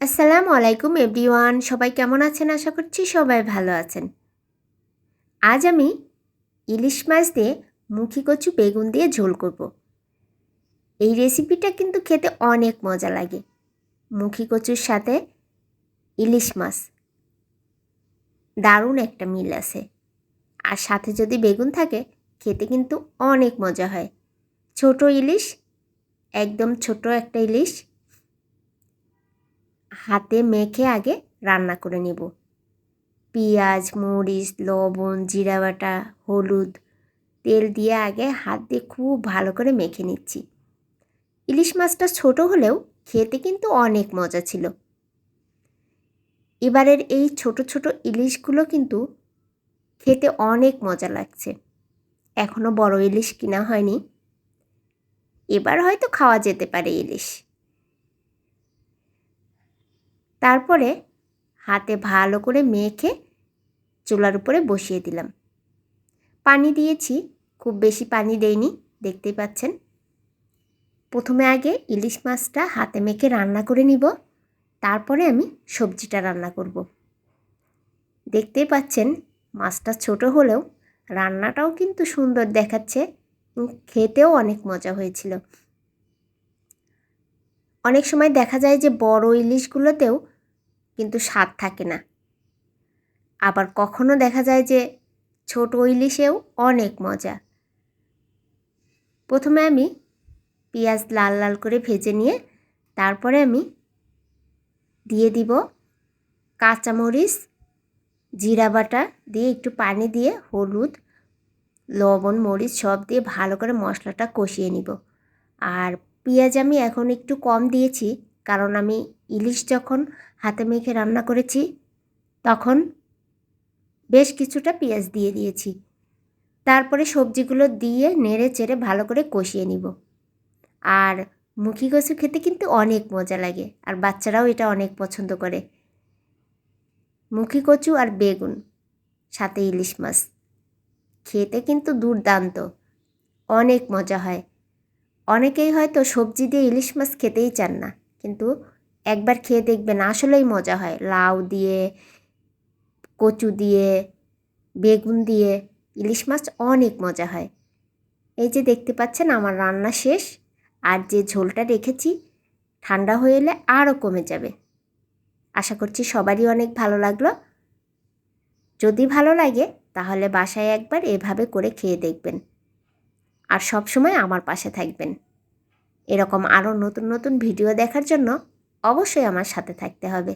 আসসালামু আলাইকুম, এভরিওয়ান। সবাই কেমন আছেন? আশা করছি সবাই ভালো আছেন। আজ আমি ইলিশ মাছ দিয়ে মুখি কচু বেগুন দিয়ে ঝোল করব। এই রেসিপিটা কিন্তু খেতে অনেক মজা লাগে। মুখি কচুর সাথে ইলিশ মাছ। দারুণ একটা মিল আছে। আর সাথে যদি বেগুন থাকে, খেতে কিন্তু অনেক মজা হয়। ছোট ইলিশ, একদম ছোট একটা ইলিশ হাতে মেখে আগে রান্না করে নেব। পেঁয়াজ, মরিচ, লবণ, জিরা বাটা, হলুদ, তেল দিয়ে আগে হাত দিয়ে খুব ভালো করে মেখে নিচ্ছি। ইলিশ মাছটা ছোট হলেও খেতে কিন্তু অনেক মজা ছিল। এবারের এই ছোট ছোট ইলিশগুলো কিন্তু খেতে অনেক মজা লাগছে। এখনও বড় ইলিশ কিনা হয়নি। এবার হয়তো খাওয়া যেতে পারে ইলিশ। তারপরে হাতে ভালো করে মেখে চুলার উপরে বসিয়ে দিলাম। পানি দিয়েছি, খুব বেশি পানি দেইনি দেখতেই পাচ্ছেন। প্রথমে আগে ইলিশ মাছটা হাতে মেখে রান্না করে নিব, তারপরে আমি সবজিটা রান্না করব। দেখতেই পাচ্ছেন, মাছটা ছোট হলেও রান্নাটাও কিন্তু সুন্দর দেখাচ্ছে খেতেও অনেক মজা হয়েছিল। অনেক সময় দেখা যায় যে বড় ইলিশগুলোতেও কিন্তু স্বাদ থাকে না। আবার কখনো দেখা যায় যে ছোট ইলিশেও অনেক মজা। প্রথমে আমি পেঁয়াজ লাল লাল করে ভেজে নিয়ে তারপরে আমি দিয়ে দিব কাঁচামরিচ, জিরা বাটা দিয়ে একটু পানি দিয়ে হলুদ, লবণ, মরিচ সব দিয়ে ভালো করে মশলাটা কষিয়ে নিব। আর পেঁয়াজ আমি এখন একটু কম দিয়েছি, কারণ আমি ইলিশ যখন হাতে মেখে রান্না করেছি, তখন বেশ কিছুটা পেঁয়াজ দিয়ে দিয়েছি। তারপরে সবজিগুলো দিয়ে নেড়ে চেড়ে ভালো করে কষিয়ে নিব। আর মুখি কচু খেতে কিন্তু অনেক মজা লাগে, আর বাচ্চারাও এটা অনেক পছন্দ করে। মুখি কচু আর বেগুন, সাথে ইলিশ মাছ, খেতে কিন্তু দুর্দান্ত, অনেক মজা হয়। অনেকেই হয়তো সবজি দিয়ে ইলিশ মাছ খেতেই চান না, কিন্তু একবার খেয়ে দেখবেন আসলেই মজা হয়। লাউ দিয়ে, কচু দিয়ে, বেগুন দিয়ে ইলিশ মাছ অনেক মজা হয়। এই যে দেখতে পাচ্ছেন আমার রান্না শেষ, আর যে ঝোলটা রেখেছি, ঠান্ডা হয়ে এলে আরও কমে যাবে। আশা করছি সবারই অনেক ভালো লাগল। যদি ভালো লাগে, তাহলে বাসায় একবার এভাবে করে খেয়ে দেখবেন। আর সব সময় আমার পাশে থাকবেন। এরকম আরও নতুন নতুন ভিডিও দেখার জন্য অবশ্যই আমার সাথে থাকতে হবে।